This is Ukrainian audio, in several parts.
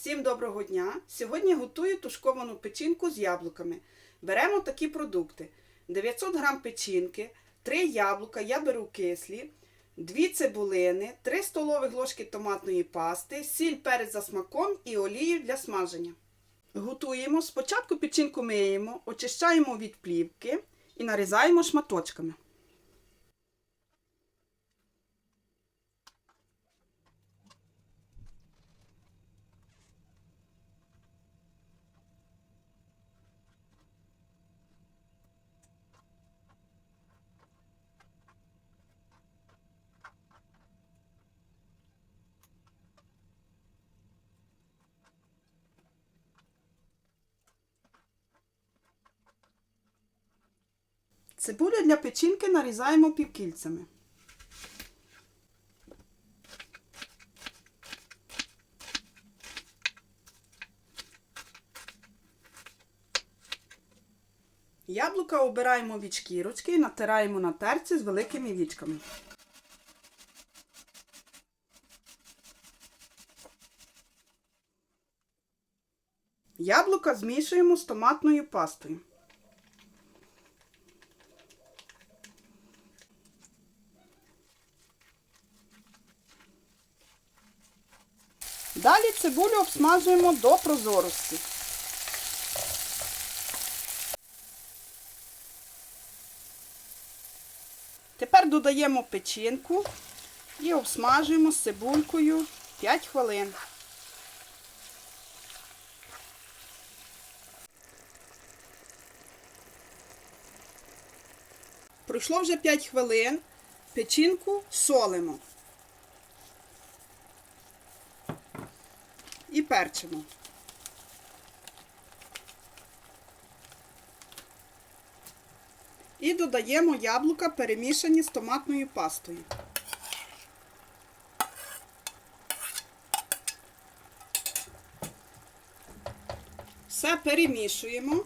Всім доброго дня! Сьогодні готую тушковану печінку з яблуками. Беремо такі продукти: 900 г печінки, 3 яблука, я беру кислі, 2 цибулини, 3 столових ложки томатної пасти, сіль перець за смаком і олію для смаження. Готуємо. Спочатку печінку миємо, очищаємо від плівки і нарізаємо шматочками. Цибулю для печінки нарізаємо півкільцями. Яблука обираємо від шкірочки і натираємо на терці з великими вічками. Яблука змішуємо з томатною пастою. Далі цибулю обсмажуємо до прозорості. Тепер додаємо печінку і обсмажуємо з цибулькою 5 хвилин. Пройшло вже 5 хвилин. Печінку солимо. І перчимо. І додаємо яблука, перемішані з томатною пастою. Все перемішуємо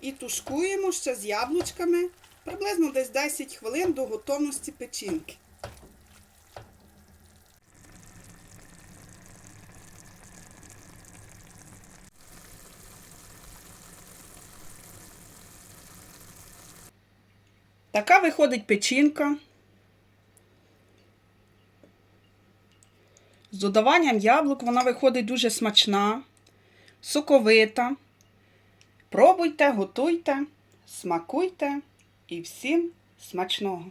і тушкуємо ще з яблучками приблизно десь 10 хвилин до готовності печінки. Така виходить печінка. З додаванням яблук вона виходить дуже смачна, соковита. Пробуйте, готуйте, смакуйте і всім смачного!